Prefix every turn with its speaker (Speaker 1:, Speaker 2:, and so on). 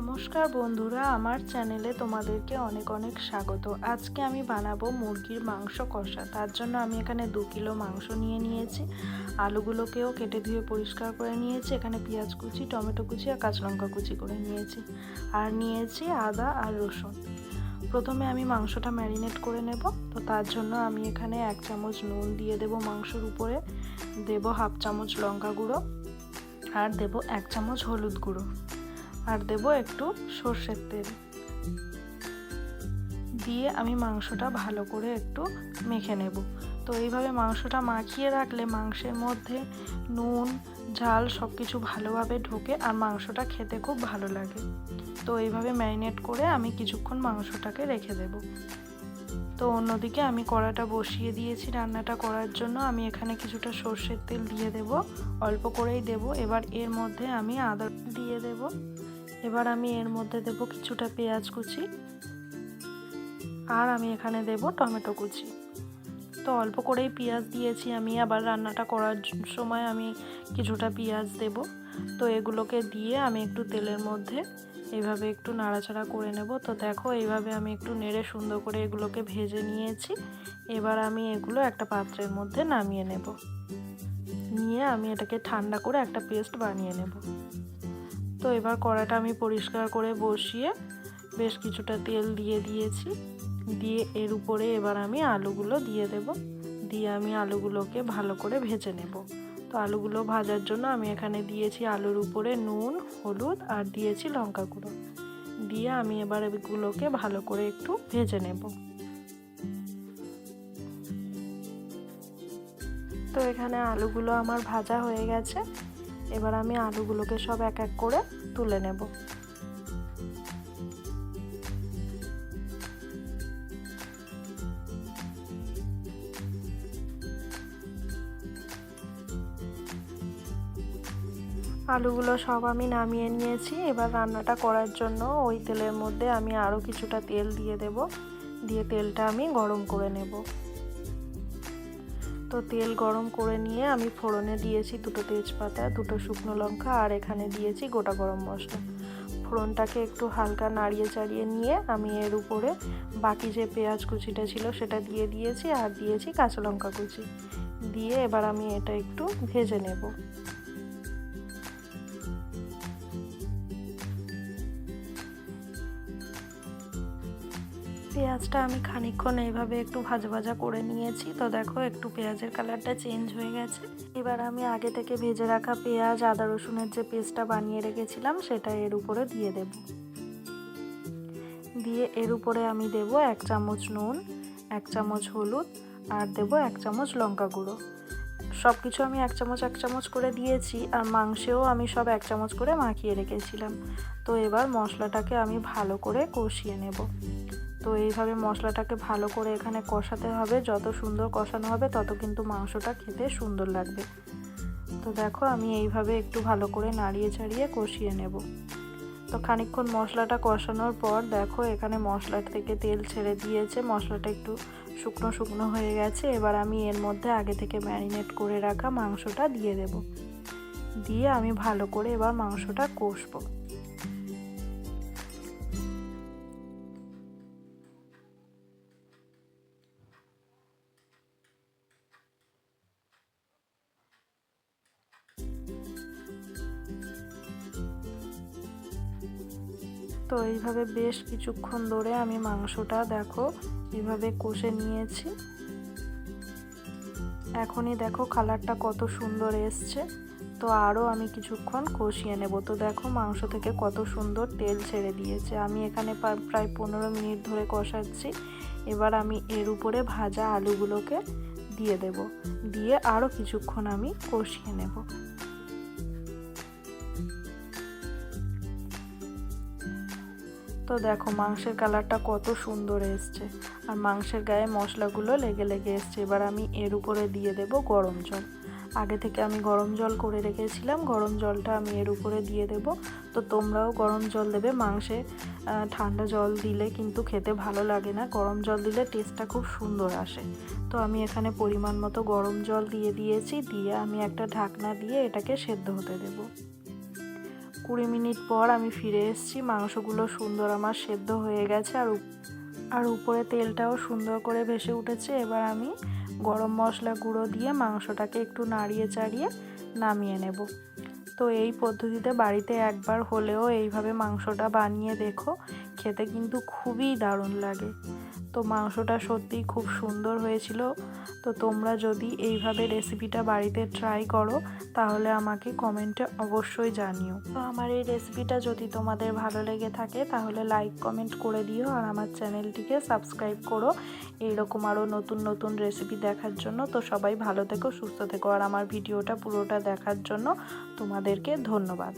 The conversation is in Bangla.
Speaker 1: নমস্কার বন্ধুরা, আমার চ্যানেলে তোমাদেরকে অনেক অনেক স্বাগত। আজকে আমি বানাবো মুরগির মাংস কষা। তার জন্য আমি এখানে দু কিলো মাংস নিয়ে নিয়েছি। আলুগুলোকেও কেটে ধুয়ে পরিষ্কার করে নিয়েছি। এখানে পেঁয়াজ কুচি, টমেটো কুচি আর কাঁচা লঙ্কা কুচি করে নিয়েছি। আর নিয়েছি আদা আর রসুন। প্রথমে আমি মাংসটা ম্যারিনেট করে নেব। তো তার জন্য আমি এখানে এক চামচ নুন দিয়ে দেব মাংসর উপরে। দেব হাফ চামচ লঙ্কা গুঁড়ো। আর দেব এক চামচ হলুদ গুঁড়ো। আর দেব একটু সর্ষের তেল। দিয়ে আমি মাংসটা ভালো করে একটু মেখে নেব। তো এইভাবে মাংসটা মাখিয়ে রাখলে মাংসের মধ্যে নুন, ঝাল সব কিছু ভালোভাবে ঢোকে আর মাংসটা খেতে খুব ভালো লাগে। তো এইভাবে ম্যারিনেট করে আমি কিছুক্ষণ মাংসটাকে রেখে দেব। তো অন্যদিকে আমি কড়াটা বসিয়ে দিয়েছি রান্নাটা করার জন্য। আমি এখানে কিছুটা সর্ষের তেল দিয়ে দেব। অল্প করেই দেব। এবার এর মধ্যে আমি আদা দিয়ে দেব। এবার আমি এর মধ্যে দেব কিছুটা পেঁয়াজ কুচি আর আমি এখানে দেব টমেটো কুচি। তো অল্প করেই পেঁয়াজ দিয়েছি আমি, আবার রান্নাটা করার সময় আমি কিছুটা পেঁয়াজ দেব। তো এগুলোকে দিয়ে আমি একটু তেলের মধ্যে এইভাবে একটু নাড়াচাড়া করে নেব। তো দেখো এইভাবে আমি একটু নেড়ে সুন্দর করে এগুলোকে ভেজে নিয়েছি। এবার আমি এগুলো একটা পাত্রের মধ্যে নামিয়ে নেব। নিয়ে আমি এটাকে ঠান্ডা করে একটা পেস্ট বানিয়ে নেব। তো এবার কড়াটা আমি পরিষ্কার করে বসিয়ে বেশ কিছুটা তেল দিয়ে দিয়েছি। দিয়ে এর উপরে এবার আমি আলুগুলো দিয়ে দেব। দিয়ে আমি আলুগুলোকে ভালো করে ভেজে নেব। তো আলুগুলো ভাজার জন্য আমি এখানে দিয়েছি আলুর উপরে নুন, হলুদ আর দিয়েছি লঙ্কা গুঁড়ো। দিয়ে আমি এবার এগুলোকে ভালো করে একটু ভেজে নেব। তো এখানে আলুগুলো আমার ভাজা হয়ে গেছে। এবার আমি আলুগুলোকে সব এক এক করে তুলে নেব। আলুগুলো সব আমি নামিয়ে নিয়েছি। এবার রান্নাটা করার জন্য ওই তেলের মধ্যে আমি আরও কিছুটা তেল দিয়ে দেব। দিয়ে তেলটা আমি গরম করে নেব। তো তেল গরম করে নিয়ে আমি ফোড়নে দিয়েছি দুটো তেজপাতা, দুটো শুকনো লঙ্কা আর এখানে দিয়েছি গোটা গরম মশলা। ফোড়নটাকে একটু হালকা নাড়িয়ে চাড়িয়ে নিয়ে আমি এর উপরে বাকি যে পেঁয়াজ কুচিটা ছিল সেটা দিয়ে দিয়েছি আর দিয়েছি কাঁচা লঙ্কা কুচি। দিয়ে এবার আমি এটা একটু ভেজে নেব। পেঁয়াজটা আমি খানিকক্ষণ এইভাবে একটু ভাজা ভাজা করে নিয়েছি। তো দেখো একটু পেঁয়াজের কালারটা চেঞ্জ হয়ে গেছে। এবার আমি আগে থেকে ভেজে রাখা পেঁয়াজ, আদা, রসুনের যে পেস্টটা বানিয়ে রেখেছিলাম, সেটা এর উপরে দিয়ে দেব। দিয়ে এর উপরে আমি দেব এক চামচ নুন, এক চামচ হলুদ, আর দেব এক চামচ লঙ্কা গুঁড়ো। সব কিছু আমি এক চামচ এক চামচ করে দিয়েছি, আর মাংসেও আমি সব এক চামচ করে মাখিয়ে রেখেছিলাম। তো এবার মশলাটাকে আমি ভালো করে কষিয়ে নেব। তো এইভাবে মশলাটাকে ভালো করে এখানে কষাতে হবে। যত সুন্দর কষানো হবে, তত কিন্তু মাংসটা খেতে সুন্দর লাগবে। তো দেখো, আমি এইভাবে একটু ভালো করে নাড়িয়ে ছাড়িয়ে কষিয়ে নেব। তো খানিকক্ষণ মশলাটা কষানোর পর দেখো, এখানে মশলা থেকে তেল ছেড়ে দিয়েছে। মশলাটা একটু শুকনো শুকনো হয়ে গেছে। এবার আমি এর মধ্যে আগে থেকে ম্যারিনেট করে রাখা মাংসটা দিয়ে দেব। দিয়ে আমি ভালো করে এবার মাংসটা কষবো। তো এইভাবে বেশ কিছুক্ষণ ধরে আমি মাংসটা দেখো এইভাবে কষে নিয়েছি। এখনই দেখো কালারটা কত সুন্দর এসছে। তো আরও আমি কিছুক্ষণ কষিয়ে নেব। তো দেখো মাংস থেকে কত সুন্দর তেল ছেড়ে দিয়েছে। আমি এখানে প্রায় পনেরো মিনিট ধরে কষাচ্ছি। এবার আমি এর উপরে ভাজা আলুগুলোকে দিয়ে দেব। দিয়ে আরও কিছুক্ষণ আমি কষিয়ে নেব। তো দেখো মাংসের কালারটা কত সুন্দর এসছে। আর মাংসের গায়ে মশলাগুলো লেগে লেগে এসছে। এবার আমি এর উপরে দিয়ে দেব গরম জল। আগে থেকে আমি গরম জল করে রেখেছিলাম। গরম জলটা আমি এর উপরে দিয়ে দেব। তো তোমরাও গরম জল দেবে। মাংসে ঠান্ডা জল দিলে কিন্তু খেতে ভালো লাগে না। গরম জল দিলে টেস্টটা খুব সুন্দর আসে। তো আমি এখানে পরিমাণ মতো গরম জল দিয়ে দিয়েছি। দিয়ে আমি একটা ঢাকনা দিয়ে এটাকে সেদ্ধ হতে দেবো। কুড়ি মিনিট পর আমি ফিরে এসেছি। মাংসগুলো সুন্দর আমার সেদ্ধ হয়ে গেছে আর আর উপরে তেলটাও সুন্দর করে ভেসে উঠেছে। এবার আমি গরম মশলা গুঁড়ো দিয়ে মাংসটাকে একটু নাড়িয়ে চাড়িয়ে নামিয়ে নেব। তো এই পদ্ধতিতে বাড়িতে একবার হলেও এইভাবে মাংসটা বানিয়ে দেখো খেতে কিন্তু খুবই দারুণ লাগে। তো মাংসটা সত্যিই খুব সুন্দর হয়েছিল। তো তোমরা যদি এইভাবে রেসিপিটা বাড়িতে ট্রাই করো, তাহলে আমাকে কমেন্টে অবশ্যই জানিও। তো আমার এই রেসিপিটা যদি তোমাদের ভালো লেগে থাকে, তাহলে লাইক কমেন্ট করে দিও আর আমার চ্যানেলটিকে সাবস্ক্রাইব করো। এইরকম আরও নতুন নতুন রেসিপি দেখার জন্য। তো সবাই ভালো থেকো, সুস্থ থেকো। আর আমার ভিডিওটা পুরোটা দেখার জন্য তোমাদেরকে ধন্যবাদ।